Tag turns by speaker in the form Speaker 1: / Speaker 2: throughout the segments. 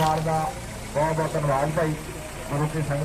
Speaker 1: வாழ்ந்தா கோபத்தன் வாழ்வை
Speaker 2: குறித்து சங்க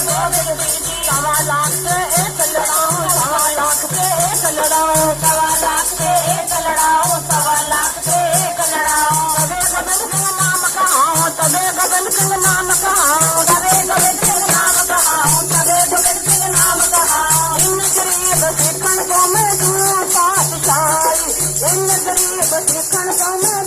Speaker 3: सवा लाख से एक लड़ाओ सवा लाख से एक लड़ाओ सवा लाख से एक लड़ाओ सवा लाख से एक लड़ाओ तबे गगन सिंह नाम कहाओ तबे गगन सिंह नाम कहाओ तबे गगन सिंह नाम कहाओ तबे गगन सिंह नाम कहाओ इन गरीब सिखन को मैं दूं पातशाही इन गरीब सिखन को मैं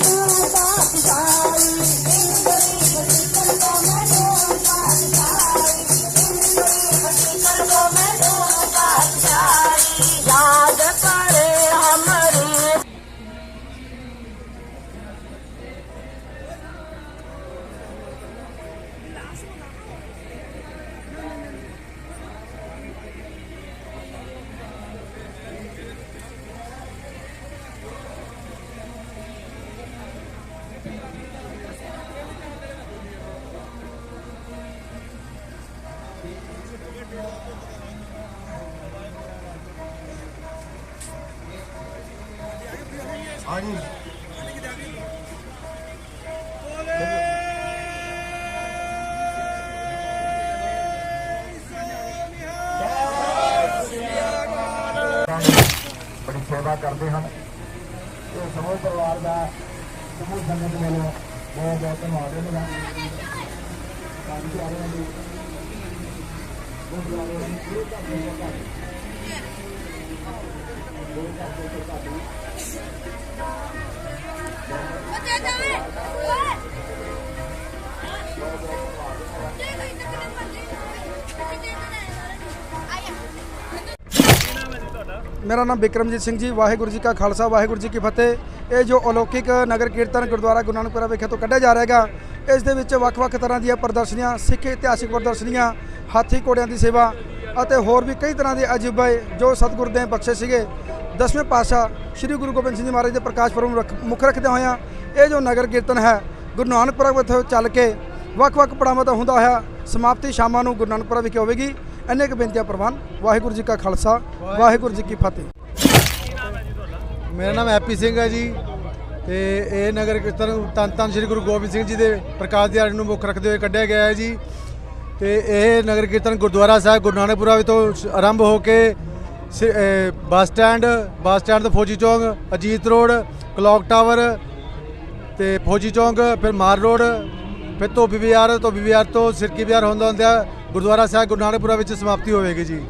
Speaker 3: Yes.
Speaker 2: ਹਾਂਜੀ ਬੜੀ ਸੇਵਾ ਕਰਦੇ ਹਨ ਇਹ ਸਮੂਹ ਪਰਿਵਾਰ ਦਾ ਸਮੂਹ ਸੰਗਤ ਵੱਲੋਂ ਬਹੁਤ ਬਹੁਤ ਧੰਨਵਾਦ ਇਹਨਾਂ ਦਾ
Speaker 4: ਮੇਰਾ ਨਾਮ ਬਿਕਰਮਜੀਤ ਸਿੰਘ ਜੀ, ਵਾਹਿਗੁਰੂ ਜੀ ਕਾ ਖਾਲਸਾ, ਵਾਹਿਗੁਰੂ ਜੀ ਕੀ ਫਤਿਹ। ਇਹ ਜੋ ਅਲੌਕਿਕ ਨਗਰ ਕੀਰਤਨ ਗੁਰਦੁਆਰਾ ਗੁਰੂ ਨਾਨਕਪੁਰਾ ਵਿਖੇ ਤੋਂ ਕੱਢਿਆ ਜਾ ਰਿਹਾ ਹੈਗਾ ਇਸ ਦੇ ਵਿੱਚ ਵੱਖ-ਵੱਖ ਤਰ੍ਹਾਂ ਦੀਆਂ ਪ੍ਰਦਰਸ਼ਨੀਆਂ, ਸਿੱਖ ਇਤਿਹਾਸਿਕ ਪ੍ਰਦਰਸ਼ਨੀਆਂ, ਹਾਥੀ ਘੋੜਿਆਂ ਦੀ ਸੇਵਾ ਅਤੇ ਹੋਰ ਵੀ ਕਈ ਤਰ੍ਹਾਂ ਦੇ ਅਜੂਬੇ ਜੋ ਸਤਿਗੁਰ ਦੇ ਬਖਸ਼ੇ ਸੀਗੇ। ਦਸਵੇਂ ਪਾਤਸ਼ਾਹ ਸ੍ਰੀ ਗੁਰੂ ਗੋਬਿੰਦ ਸਿੰਘ ਜੀ ਮਹਾਰਾਜ ਦੇ ਪ੍ਰਕਾਸ਼ ਪੁਰਬ ਨੂੰ ਰੱਖ- ਮੁੱਖ ਰੱਖਦੇ ਹੋਇਆਂ ਇਹ ਜੋ ਨਗਰ ਕੀਰਤਨ ਹੈ, ਗੁਰੂ ਨਾਨਕਪੁਰਾ ਵਿਖੇ ਚੱਲ ਕੇ ਵੱਖ-ਵੱਖ ਪੜਾਵਾਂ ਦਾ ਹੁੰਦਾ ਹੋਇਆ ਸਮਾਪਤੀ ਸ਼ਾਮਾਂ ਨੂੰ ਗੁਰੂ ਨਾਨਕਪੁਰਾ ਵਿਖੇ ਹੋਵੇਗੀ। ਇੰਨੇ ਕੁ ਬੇਨਤੀਆਂ ਪ੍ਰਵਾਨ। ਵਾਹਿਗੁਰੂ ਜੀ ਕਾ ਖਾਲਸਾ, ਵਾਹਿਗੁਰੂ ਜੀ ਕੀ ਫਤਿਹ।
Speaker 5: ਮੇਰਾ ਨਾਮ ਐਪੀ ਸਿੰਘ ਹੈ ਜੀ ਤੇ ਇਹ ਨਗਰ ਕੀਰਤਨ ਤਨ ਤਨ ਸ੍ਰੀ ਗੁਰੂ ਗੋਬਿੰਦ ਸਿੰਘ ਜੀ ਦੇ ਪ੍ਰਕਾਸ਼ ਦਿਹਾੜੇ ਨੂੰ ਮੁੱਖ ਰੱਖਦੇ ਹੋਏ ਕੱਢਿਆ ਗਿਆ ਹੈ ਜੀ। ਤੇ ਇਹ ਨਗਰ ਕੀਰਤਨ ਗੁਰਦੁਆਰਾ ਸਾਹਿਬ ਗੁਰੂ ਨਾਨਕਪੁਰਾ ਤੋਂ ਸ਼- ਆਰੰਭ ਹੋ ਕੇ ਸ- ਬੱਸ ਸਟੈਂਡ ਬੱਸ ਸਟੈਂਡ ਤੋਂ ਫੌਜੀ ਚੌਂਕ, ਅਜੀਤ ਰੋਡ, ਕਲੌਕ ਟਾਵਰ ਤੇ ਫੌਜੀ ਚੌਂਕ, ਫਿਰ ਮਾਰ ਰੋਡ ਫਿਰ ਧੋਬੀ ਬਾਜ਼ਾਰ ਧੋਬੀ ਬਾਜ਼ਾਰ ਤੋਂ ਸਿਰਕੀ ਬਾਜ਼ਾਰ ਹੁੰਦਾ ਹੁੰਦਾ ਗੁਰਦੁਆਰਾ ਸਾਹਿਬ ਗੁਰੂ ਨਾਨਕਪੁਰਾ ਵਿੱਚ ਸਮਾਪਤੀ ਹੋਵੇਗੀ ਜੀ।